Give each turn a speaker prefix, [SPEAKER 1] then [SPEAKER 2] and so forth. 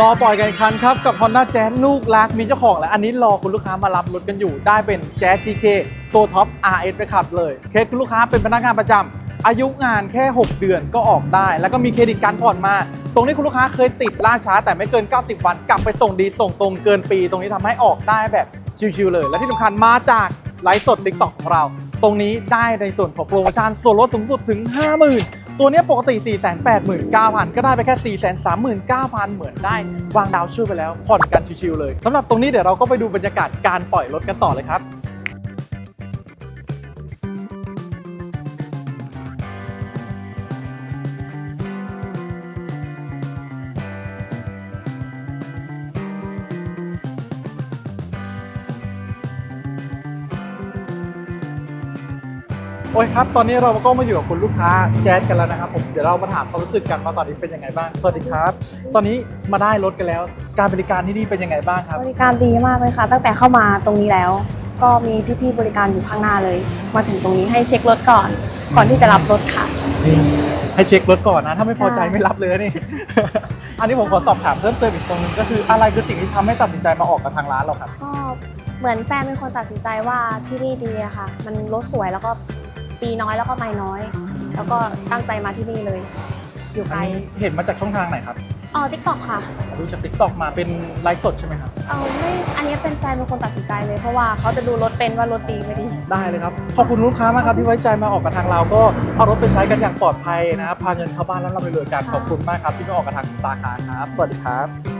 [SPEAKER 1] รอปล่อยกันอีกคันครับ กับ Honda Jazz ลูกรักมีเจ้าของแล้ว อันนี้รอคุณลูกค้ามารับรถกันอยู่ ได้เป็น Jazz GK ตัวท็อป RS ไปขับเลย เคสคุณลูกค้าเป็นพนักงานประจำอายุงานแค่ 6 เดือนก็ออกได้ แล้วก็มีเครดิตการผ่อนมา ตรงนี้คุณลูกค้าเคยติดล่าช้าแต่ไม่เกิน 90 วัน กลับไปส่งดีส่งตรงเกินปี ตรงนี้ทำให้ออกได้แบบชิวๆเลย และที่สำคัญมาจากไลฟ์สด TikTok ของเรา ตรงนี้ได้ในส่วนของโปรโมชั่นส่วนลดสูงสุดถึง 50,000 ตัวนี้ปกติ 489,000 ก็ได้ไปแค่ 439,000 เหมือนได้ วางดาวช่วยไปแล้วผ่อนกันชิวๆเลยสำหรับตรงนี้เดี๋ยวเราก็ไปดูบรรยากาศการปล่อยรถกันต่อเลยครับ โอ้ยครับ ตอนนี้เราก็มาอยู่กับคุณลูกค้าแจ๊สกันแล้วนะครับผม เดี๋ยวเรามาถามความรู้สึกกันว่าตอนนี้เป็นยังไงบ้าง สวัสดีครับ ตอนนี้มาได้รถกันแล้ว การบริการที่นี่เป็นยังไงบ้างครับ
[SPEAKER 2] บริการดีมากเลยค่ะ ตั้งแต่เข้ามาตรงนี้แล้ว ก็มีพี่ๆบริการอยู่ข้างหน้าเลย มาถึงตรงนี้ให้เช็ครถก่อน ก่อนที่จะรับรถค่ะ
[SPEAKER 1] ให้เช็ครถก่อนนะ ถ้าไม่พอใจ
[SPEAKER 2] ใช่
[SPEAKER 1] ไม่รับเลยนะนี่ อันนี้ผมขอสอบถามเพิ่มเติมอีกตรงนึงก็คืออะไรคือสิ่งที่ทำให้ตัดสินใจมาออกกับทางร้านเราครับ
[SPEAKER 2] ก็เหมือนแฟนเป็นคนตัดสินใจว่าที่นี่ดีอะค่ะ มันรถสวยแล้วก็ ปีน้อยแล้วก็ไม่น้อย แล้วก็ตั้งใจมาที่นี่เลย อยู่ไก
[SPEAKER 1] อั
[SPEAKER 2] ล
[SPEAKER 1] นนี้เห็นมาจากช่องทางไหนครับ
[SPEAKER 2] อ๋อทิกตอกค่ะ
[SPEAKER 1] ดูจาก t ิ k t o k มาเป็นไลฟ์สดใช่ไหมครับ
[SPEAKER 2] เอาไม่ อันนี้เป็นแฟนเป็นคนตัดสินใจเลย เพราะว่าเขาจะดูรถเป็นว่ารถดีไม่ดี
[SPEAKER 1] ได้เลยครับ ขอบคุณลูกค้ามากครับที่ไว้ใจมาออกกับทางเราก็เอารถไปใช้กันอย่างปลอดภัยนะครับพาเงินเข้าบ้านแล้วเราไปรวยกันขอบคุณมากครับที่มาออกกับทางสตาร์คาร์ครับ สวัสดีครับ